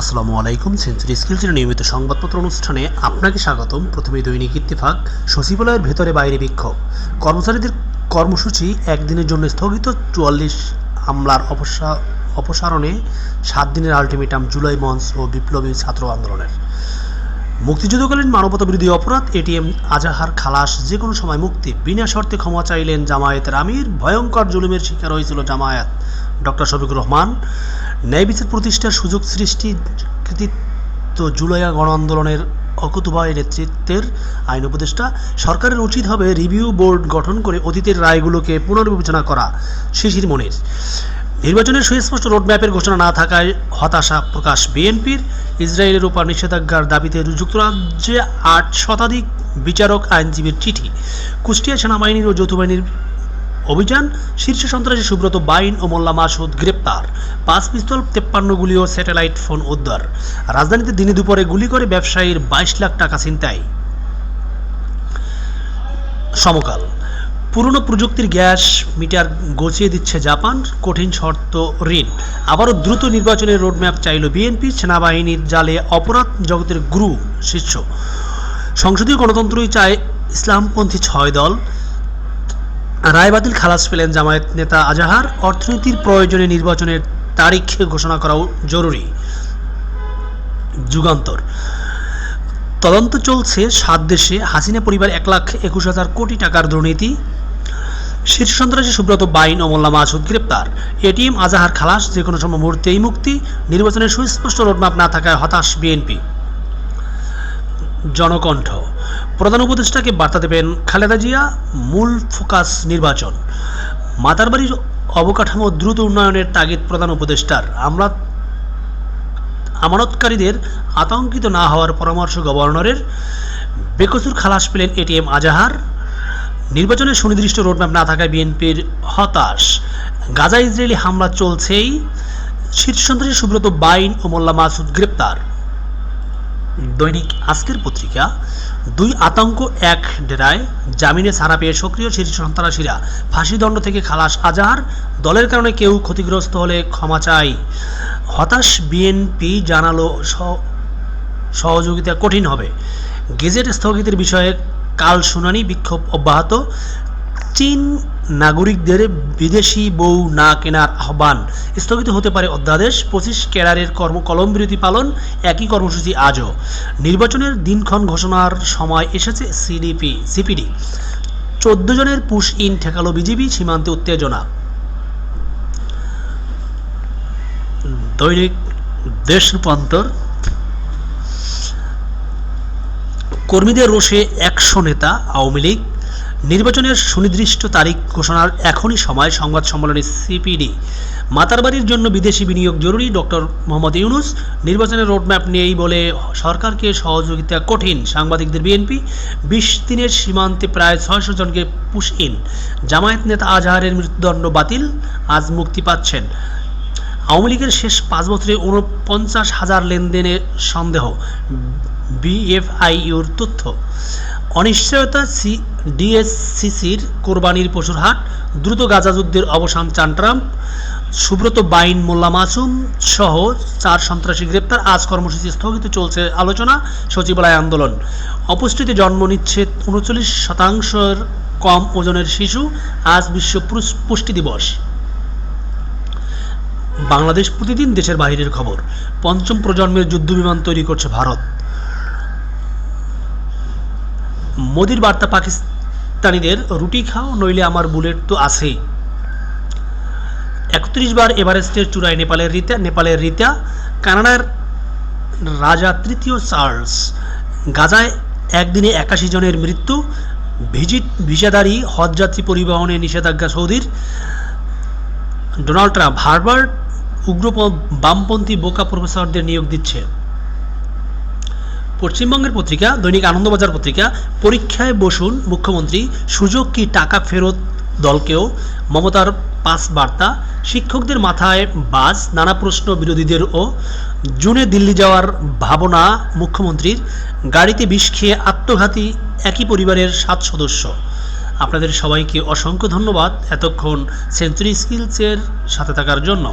আসসালামু আলাইকুম সেঞ্চুরি স্কিলসের নিয়মিত সংবাদপত্র অনুষ্ঠানে আপনাকে স্বাগতম। প্রথমে দৈনিক ইত্তেফাক। সচিবালয়ের ভেতরে বাইরে বিক্ষোভ। কর্মচারীদের কর্মসূচি একদিনের জন্য স্থগিত। চুয়াল্লিশ হামলার অপসা, অপসারণে সাত দিনের আলটিমেটাম জুলাই মঞ্চ ও বিপ্লবী ছাত্র আন্দোলনের। মুক্তিযুদ্ধকালীন মানবতা বিরোধী অপরাধ এটিএম আজাহার, খালাস যে কোনো সময় মুক্তি। বিনা শর্তে ক্ষমা চাইলেন জামায়াতের আমির। ভয়ঙ্কর জুলুমের শিকার হয়েছিল জামায়াত। ডক্টর শফিকুর রহমান, ন্যায় বিচার প্রতিষ্ঠার সুযোগ সৃষ্টি কৃতিত্ব জুলাইয়া গণ আন্দোলনের অকুতুবাই নেতৃত্বের আইন উপদেষ্টা। সরকারের উচিত হবে রিভিউ বোর্ড গঠন করে অতীতের রায়গুলোকে পুনর্বিবেচনা করা। শিশির মনির। নির্বাচনের সুস্পষ্ট রোডম্যাপের ঘোষণা না থাকায় হতাশা প্রকাশ বিএনপির। ইসরায়েলের উপর নিষেধাজ্ঞার দাবিতে যুক্তরাজ্যে আট শতাধিক বিচারক আইনজীবীর চিঠি। কুষ্টিয়া সেনাবাহিনীর ও যৌথ বাহিনীর অভিযান, শীর্ষ সন্ত্রাসী সুব্রত বাইন ও মোল্লা মাসুদ গ্রেপ্তার। পাঁচ পিস্তল, তেপ্পান্ন গুলি ও স্যাটেলাইট ফোন উদ্ধার। রাজধানীতে দিনে দুপুরে গুলি করে ব্যবসায়ীর বাইশ লাখ টাকা ছিনতাই। সমকাল। পুরনো প্রযুক্তির গ্যাস মিটার গছিয়ে দিচ্ছে জাপান, কঠিন শর্ত ঋণ। আবারও দ্রুত নির্বাচনের রোডম্যাপ চাইল বিএনপি, সেনাবাহিনীর জালে অপরাধ জগতের গুরু শীর্ষ সংসদীয় গণতন্ত্রই চায় ইসলামপন্থী ছয় দল। রায় বাতিল খালাস পেলেন জামায়াত নেতা আজাহার। অর্থনীতির প্রয়োজনে নির্বাচনের তারিখ ঘোষণা করাও জরুরি। যুগান্তর। তদন্ত চলছে সাত দেশে। হাসিনা পরিবার এক লাখ একুশ হাজার কোটি টাকার দুর্নীতি। শীর্ষ সন্ত্রাসী সুব্রত বাইন ও মোল্লা মাসুদ গ্রেপ্তার। এটিএম আজাহার খালাস যে কোনো সময় মুহূর্তেই মুক্তি নির্বাচনের সুস্পষ্ট রোডম্যাপ না থাকায় হতাশ বিএনপি। জনকণ্ঠ। প্রধান উপদেষ্টাকে বার্তা দেবেন খালেদা জিয়া, মূল ফোকাস নির্বাচন। মাতারবাড়ির অবকাঠামো দ্রুত উন্নয়নের তাগিদ প্রধান উপদেষ্টার। আমরা আমানতকারীদের আতঙ্কিত না হওয়ার পরামর্শ গভর্নরের। বেকসুর খালাস পেলেন এটিএম আজাহার। নির্বাচনের সুনির্দিষ্ট রোডম্যাপ না থাকায় বিএনপির হতাশ। গাজা ইসরায়েলি হামলা চলছেই। শীর্ষ সন্ত্রাসী সুব্রত বাইন ও মোল্লা মাসুদ গ্রেপ্তার। দৈনিক আজকের পত্রিকা, দুই আতঙ্ক এক ডেরায়। জামিনে ছাড়া পেয়ে সক্রিয় শীর্ষ সন্ত্রাসীরা। ফাঁসিদণ্ড থেকে খালাস আজাহার। দলের কারণে কেউ ক্ষতিগ্রস্ত হলে ক্ষমা চাই। হতাশ বিএনপি জানালো সহ- সহযোগিতা কঠিন হবে। গেজেট স্থগিতের বিষয়ে কাল শুনানি বিক্ষোভ অব্যাহত। চীন নাগরিকদের বিদেশি বউ না কেনার আহ্বান স্থগিত হতে পারে অধ্যাদেশ। পঁচিশ ক্যাডারের কর্ম কলম বিরতি পালন, একই কর্মসূচি আজও। নির্বাচনের দিনক্ষণ ঘোষণার সময় এসেছে সিডিপি, সিপিডি। চোদ্দ জনের পুশ ইন ঠেকালো বিজেপি, সীমান্তে উত্তেজনা। দৈনিক দেশ রূপান্তর। কর্মীদের রোষে একশো নেতা আওয়ামী লীগ। নির্বাচনের সুনির্দিষ্ট তারিখ ঘোষণার এখনই সময়। সংবাদ সম্মেলনে সিপিডি। মাতারবাড়ির জন্য বিদেশি বিনিয়োগ জরুরি। ডক্টর মোহাম্মদ ইউনুস, নির্বাচনের রোডম্যাপ নেই বলে সরকারকে সহযোগিতা কঠিন। সাংবাদিকদের বিএনপি বিশ দিনের সীমান্তে প্রায় ছয়শো জনকে পুশ ইন। জামায়াত নেতা আজহারের মৃত্যুদণ্ড বাতিল। আজ মুক্তি পাচ্ছেন। আওয়ামী লীগের শেষ পাঁচ বছরে উনপঞ্চাশ হাজার লেনদেনের সন্দেহ। বিএফআইউর তথ্য। অনিশ্চয়তা সি ডিএসসিসির কোরবানির পশুর হাট, দ্রুত গাজা যুদ্ধের অবসান চান ট্রাম্প, সুব্রত বাইন মোল্লা মাসুম সহ চার সন্ত্রাসী গ্রেপ্তার। আজ কর্মসূচি স্থগিত চলছে আলোচনা, সচিবালয় আন্দোলন। অপুষ্টিতে জন্ম নিচ্ছে উনচল্লিশ শতাংশের কম ওজনের শিশু। আজ বিশ্ব পুষ্টি দিবস। বাংলাদেশ প্রতিদিন দেশের বাইরের খবর। পঞ্চম প্রজন্মের যুদ্ধবিমান তৈরি করছে ভারত। মোদির বার্তা পাকিস্তানিদের, রুটি খাও, নইলে আমার বুলেট তো আছেই। একত্রিশ বার এভারেস্টের চূড়ায় নেপালের রিতা নেপালের রিতা, কানাডার রাজা তৃতীয় চার্লস। গাজায় একদিনে একাশি জনের মৃত্যু, ভিজিট ভিসাদারি, হজযাত্রী পরিবহনে নিষেধাজ্ঞা সৌদির। ডোনাল্ড ট্রাম্প, হার্ভার্ড উগ্র বামপন্থী বোকা প্রফেসরদের নিয়োগ দিচ্ছে। পশ্চিমবঙ্গের পত্রিকা, দৈনিক আনন্দবাজার পত্রিকা, পরীক্ষায় বসুন মুখ্যমন্ত্রী, সুযোগ কি টাকা ফেরত দলকেও? মমতার পাস বার্তা, শিক্ষকদের মাথায় বাজ, নানা প্রশ্ন বিরোধীদেরও। জুনে দিল্লি যাওয়ার ভাবনা মুখ্যমন্ত্রীর, গাড়িতে বিষ খেয়ে আত্মঘাতী একই পরিবারের সাত সদস্য। আপনাদের সবাইকে অসংখ্য ধন্যবাদ এতক্ষণ সেঞ্চুরি স্কিলসের সাথে থাকার জন্য।